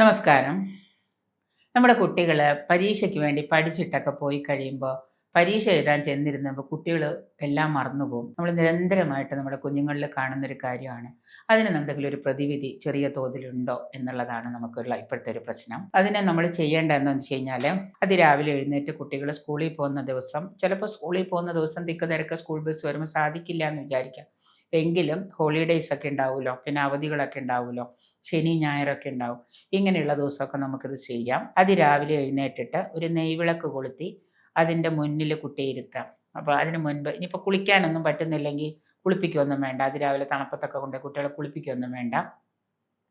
നമസ്കാരം. നമ്മുടെ കുട്ടികൾ പരീക്ഷയ്ക്ക് വേണ്ടി പഠിച്ചിട്ടൊക്കെ പോയി കഴിയുമ്പോൾ പരീക്ഷ എഴുതാൻ ചെന്നിരുന്നപ്പോൾ കുട്ടികൾ എല്ലാം മറന്നുപോകും. നമ്മൾ നിരന്തരമായിട്ട് നമ്മുടെ കുഞ്ഞുങ്ങളിൽ കാണുന്നൊരു കാര്യമാണ്. അതിന് എന്തെങ്കിലും ഒരു പ്രതിവിധി ചെറിയ തോതിലുണ്ടോ എന്നുള്ളതാണ് നമുക്കുള്ള ഇപ്പോഴത്തെ ഒരു പ്രശ്നം. അതിനെ നമ്മൾ ചെയ്യേണ്ട എന്താണെന്ന് വെച്ച് കഴിഞ്ഞാൽ അതിരാവിലെ എഴുന്നേറ്റ് കുട്ടികൾ സ്കൂളിൽ പോകുന്ന ദിവസം ചിലപ്പോൾ സ്കൂളിൽ പോകുന്ന ദിവസം തിക്ക് തിരക്ക് സ്കൂൾ ബസ് വരുമ്പോൾ സാധിക്കില്ല എന്ന് വിചാരിക്കാം. എങ്കിലും ഹോളിഡേയ്സ് ഒക്കെ ഉണ്ടാവുമല്ലോ പിന്നെ അവധികളൊക്കെ ഉണ്ടാവുമല്ലോ ശനി ഞായറൊക്കെ ഉണ്ടാവും. ഇങ്ങനെയുള്ള ദിവസമൊക്കെ നമുക്കിത് ചെയ്യാം. അതിരാവിലെ എഴുന്നേറ്റിട്ട് ഒരു നെയ്വിളക്ക് കൊളുത്തി അതിന്റെ മുന്നിൽ കുട്ടിയിരുത്താം അപ്പോൾ അതിന് മുൻപ് ഇനിയിപ്പോൾ കുളിക്കാനൊന്നും പറ്റുന്നില്ലെങ്കിൽ കുളിപ്പിക്കുകയൊന്നും വേണ്ട. അതിരാവിലെ തണുപ്പത്തൊക്കെ കൊണ്ട് കുട്ടികളെ കുളിപ്പിക്കുകയൊന്നും വേണ്ട.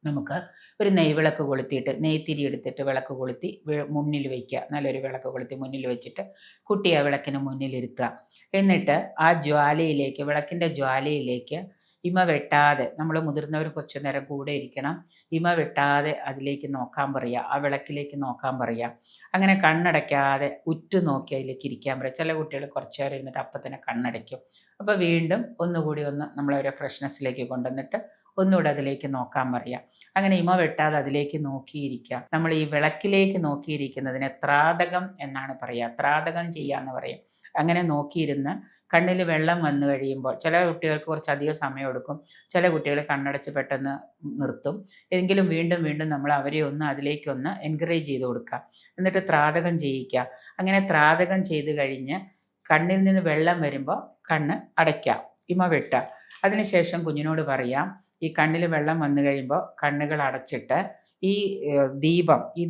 നമുക്ക് ഒരു നെയ് വിളക്ക് കൊളുത്തിയിട്ട് നെയ്ത്തിരി എടുത്തിട്ട് വിളക്ക് കൊളുത്തി മുന്നിൽ വയ്ക്കുക. നല്ലൊരു വിളക്ക് കൊളുത്തി മുന്നിൽ വെച്ചിട്ട് കുട്ടിയെ വിളക്കിന് മുന്നിലിരുത്തുക എന്നിട്ട് ആ ജ്വാലയിലേക്ക് വിളക്കിന്റെ ജ്വാലയിലേക്ക് ഇമ വെട്ടാതെ നമ്മൾ മുതിർന്നവർ കുറച്ചു നേരം കൂടെ ഇരിക്കണം. ഇമ വെട്ടാതെ അതിലേക്ക് നോക്കാൻ പറയുക ആ വിളക്കിലേക്ക് നോക്കാൻ പറയുക അങ്ങനെ കണ്ണടയ്ക്കാതെ ഉറ്റു നോക്കി അതിലേക്ക് ഇരിക്കാൻ പറയുക ചില കുട്ടികൾ കുറച്ചു നേരം ഇരുന്നിട്ട് അപ്പം തന്നെ കണ്ണടയ്ക്കും. അപ്പോൾ വീണ്ടും ഒന്നുകൂടി ഒന്ന് നമ്മളവരെ ഫ്രഷ്നെസ്സിലേക്ക് കൊണ്ടുവന്നിട്ട് ഒന്നുകൂടെ അതിലേക്ക് നോക്കാൻ പറയാം. അങ്ങനെ ഇമ വെട്ടാതെ അതിലേക്ക് നോക്കിയിരിക്കുക നമ്മൾ ഈ വിളക്കിലേക്ക് നോക്കിയിരിക്കുന്നതിന് ത്രാതകം എന്നാണ് പറയുക ത്രാതകം ചെയ്യുക എന്ന് പറയും. അങ്ങനെ നോക്കിയിരുന്ന് കണ്ണിൽ വെള്ളം വന്നു കഴിയുമ്പോൾ ചില കുട്ടികൾക്ക് കുറച്ചധികം സമയം എടുക്കും. ചില കുട്ടികൾ കണ്ണടച്ച് പെട്ടെന്ന് നിർത്തും. എങ്കിലും വീണ്ടും വീണ്ടും നമ്മൾ അവരെ ഒന്ന് അതിലേക്കൊന്ന് എൻകറേജ് ചെയ്ത് കൊടുക്കുക. എന്നിട്ട് ത്രാതകം ചെയ്യിക്കുക. അങ്ങനെ ത്രാതകം ചെയ്ത് കഴിഞ്ഞ് കണ്ണിൽ നിന്ന് വെള്ളം വരുമ്പോൾ കണ്ണ് അടയ്ക്കാം ഇമ വെട്ടുക. അതിനുശേഷം കുഞ്ഞിനോട് പറയാം ഈ കണ്ണിൽ വെള്ളം വന്നു കഴിയുമ്പോൾ കണ്ണുകൾ അടച്ചിട്ട് ഈ ദീപം ഈ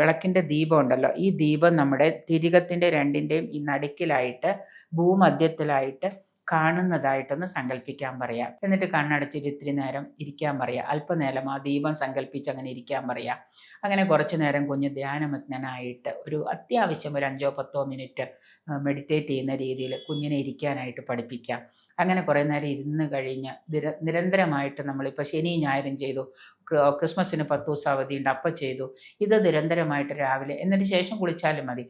വിളക്കിന്റെ ദീപം ഉണ്ടല്ലോ ഈ ദീപം നമ്മുടെ തിരികത്തിന്റെ രണ്ടിന്റെയും ഈ നടുക്കിലായിട്ട് ഭൂമധ്യത്തിലായിട്ട് കാണുന്നതായിട്ടൊന്ന് സങ്കല്പിക്കാൻ പറയാം. എന്നിട്ട് കണ്ണടച്ചിട്ട് ഇത്തിരി നേരം ഇരിക്കാൻ പറയാം. അല്പനേരം ആ ദീപം സങ്കല്പിച്ച് അങ്ങനെ ഇരിക്കാൻ പറയാം. അങ്ങനെ കുറച്ച് നേരം കുഞ്ഞ് ധ്യാനമഗ്നനായിട്ട് ഒരു അത്യാവശ്യം ഒരു അഞ്ചോ പത്തോ മിനിറ്റ് മെഡിറ്റേറ്റ് ചെയ്യുന്ന രീതിയിൽ കുഞ്ഞിനെ ഇരിക്കാനായിട്ട് പഠിപ്പിക്കാം. അങ്ങനെ കുറേ നേരം ഇരുന്ന് കഴിഞ്ഞ് നിര നിരന്തരമായിട്ട് നമ്മളിപ്പോൾ ശനി ഞായറും ചെയ്തു. ക്രിസ്മസിന് പത്ത് ദിവസം അവധിയുണ്ട് അപ്പം ചെയ്തു. ഇത് നിരന്തരമായിട്ട് രാവിലെ. എന്നിട്ട് ശേഷം കുളിച്ചാലും മതി.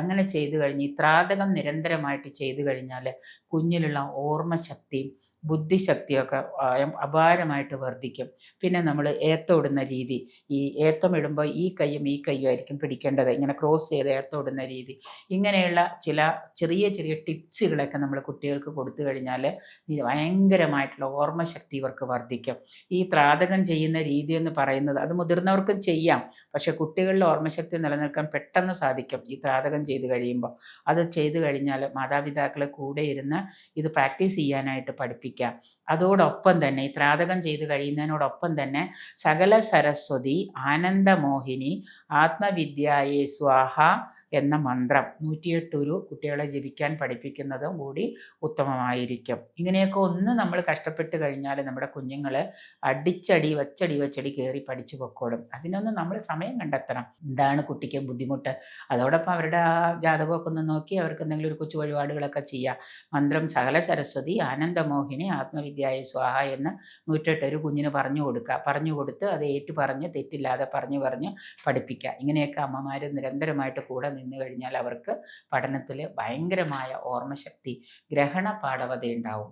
അങ്ങനെ ചെയ്തു കഴിഞ്ഞ് ത്രാതകം നിരന്തരമായിട്ട് ചെയ്തു കഴിഞ്ഞാൽ കുഞ്ഞിലുള്ള ഓർമ്മശക്തിയും ബുദ്ധിശക്തിയൊക്കെ അപാരമായിട്ട് വർദ്ധിക്കും. പിന്നെ നമ്മൾ ഏത്തോടുന്ന രീതി. ഈ ഏത്തം ഇടുമ്പോൾ ഈ കൈയും ഈ കൈയും ആയിരിക്കും പിടിക്കേണ്ടത്. ഇങ്ങനെ ക്രോസ് ചെയ്ത് ഏത്തോടുന്ന രീതി. ഇങ്ങനെയുള്ള ചില ചെറിയ ചെറിയ ടിപ്സുകളൊക്കെ നമ്മൾ കുട്ടികൾക്ക് കൊടുത്തു കഴിഞ്ഞാൽ ഭയങ്കരമായിട്ടുള്ള ഓർമ്മശക്തി ഇവർക്ക് വർദ്ധിക്കും. ഈ ത്രാതകം ചെയ്യുന്ന രീതി എന്ന് പറയുന്നത് അത് മുതിർന്നവർക്കും ചെയ്യാം. പക്ഷേ കുട്ടികളിൽ ഓർമ്മശക്തി നിലനിൽക്കാൻ പെട്ടെന്ന് സാധിക്കും ഈ ത്രാതകം ചെയ്ത് കഴിയുമ്പോൾ. അത് ചെയ്തു കഴിഞ്ഞാൽ മാതാപിതാക്കളെ കൂടെ ഇരുന്ന് ഇത് പ്രാക്ടീസ് ചെയ്യാനായിട്ട് പഠിപ്പിക്കും. അതോടൊപ്പം തന്നെ ഈ ത്രാതകം ചെയ്ത് കഴിയുന്നതിനോടൊപ്പം തന്നെ സകല സരസ്വതി ആനന്ദമോഹിനി ആത്മവിദ്യായേ സ്വാഹ എന്ന മന്ത്രം. നൂറ്റിയെട്ടൊരു കുട്ടികളെ ജപിക്കാൻ പഠിപ്പിക്കുന്നതും കൂടി ഉത്തമമായിരിക്കും. ഇങ്ങനെയൊക്കെ ഒന്ന് നമ്മൾ കഷ്ടപ്പെട്ട് കഴിഞ്ഞാൽ നമ്മുടെ കുഞ്ഞുങ്ങൾ അടിച്ചടി വച്ചടി വച്ചടി കയറി പഠിച്ചു പൊക്കോളും. അതിനൊന്നും നമ്മൾ സമയം കണ്ടെത്തണം. എന്താണ് കുട്ടിക്ക് ബുദ്ധിമുട്ട്? അതോടൊപ്പം അവരുടെ ആ ജാതകമൊക്കെ ഒന്ന് നോക്കി അവർക്ക് എന്തെങ്കിലും ഒരു കൊച്ചു വഴിപാടുകളൊക്കെ ചെയ്യാം. മന്ത്രം സകല സരസ്വതി ആനന്ദമോഹിനി ആത്മവിദ്യായ സ്വാഹ എന്ന് നൂറ്റെട്ടൊരു കുഞ്ഞിന് പറഞ്ഞു കൊടുക്കുക. പറഞ്ഞു കൊടുത്ത് അത് ഏറ്റു പറഞ്ഞ് തെറ്റില്ലാതെ പറഞ്ഞു പറഞ്ഞ് പഠിപ്പിക്കുക. ഇങ്ങനെയൊക്കെ അമ്മമാർ നിരന്തരമായിട്ട് കൂടെ നിന്ന് കഴിഞ്ഞാൽ അവർക്ക് പഠനത്തിൽ ഭയങ്കരമായ ഓർമ്മശക്തി ഗ്രഹണ പാഠവത ഉണ്ടാവും.